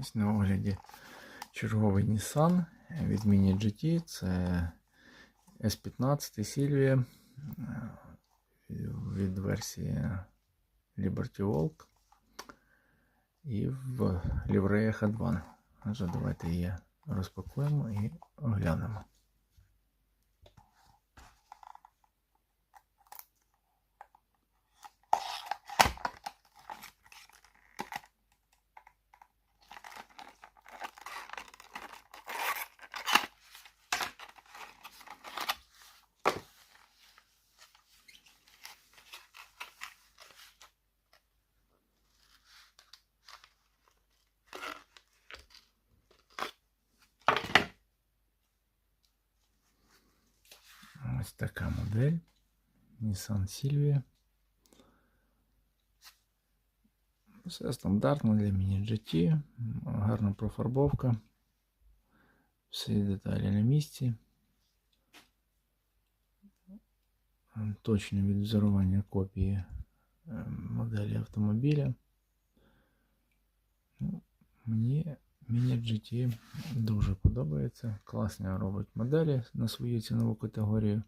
Ось на огляді черговий Nissan від Mini GT. Це S15 Silvia е, від версії Liberty Walk і в лівреях A2. Отже, давайте її розпакуємо і оглянемо. Ось така модель Nissan Silvia. Все стандартно для Mini GT, гарна профарбовка. Всі деталі на місці. Точне відвзорування копії е, моделі автомобіля. Ну, Мені Mini GT дуже подобається. Класно робить моделі на свою цінову категорію.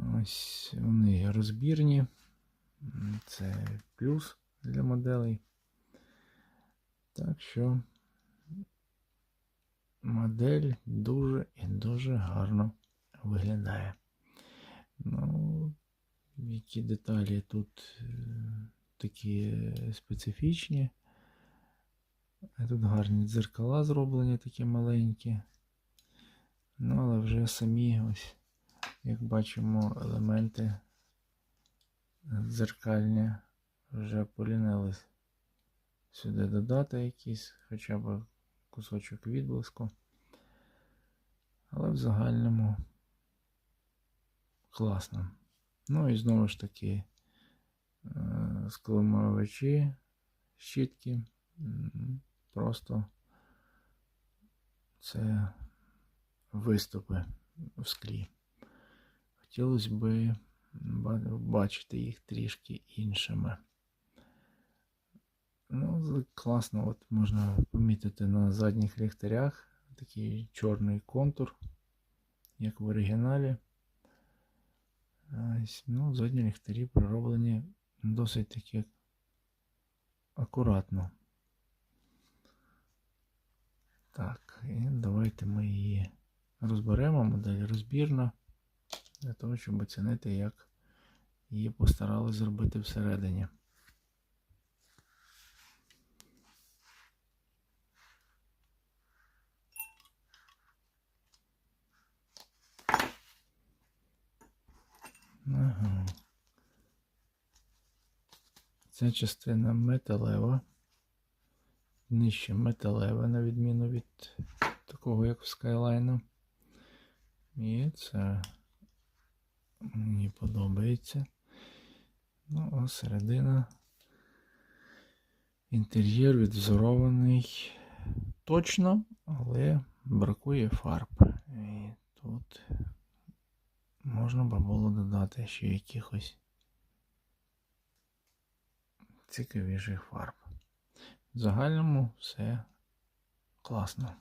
Ось вони розбірні. Це плюс для моделей. Так що модель дуже і дуже гарно виглядає. Ну, які деталі тут е, такі специфічні. Тут гарні дзеркала зроблені такі маленькі. Ну, але вже самі ось, як бачимо, елементи дзеркальні вже полінились. Сюди додати якийсь хоча б кусочок відблиску. Але в загальному класно. Ну і знову ж таки е, скломовичі, щітки. Просто це виступи в склі. Хотілося б бачити їх трішки іншими. Ну, класно, от можна помітити на задніх ліхтарях такий чорний контур, як в оригіналі. Ну, задні ліхтарі пророблені досить таки акуратно. Так, і давайте ми її розберемо, модель розбірна, для того, щоб оцінити, як її постарались зробити всередині. Ага. Ця частина металева. Нижче металеве, на відміну від такого, як в Skyline. І це мені подобається. Ну, а середина. Інтер'єр відвзорований точно, але бракує фарб. І тут можна би було додати ще якихось цікавіших фарб. В загальному все класно.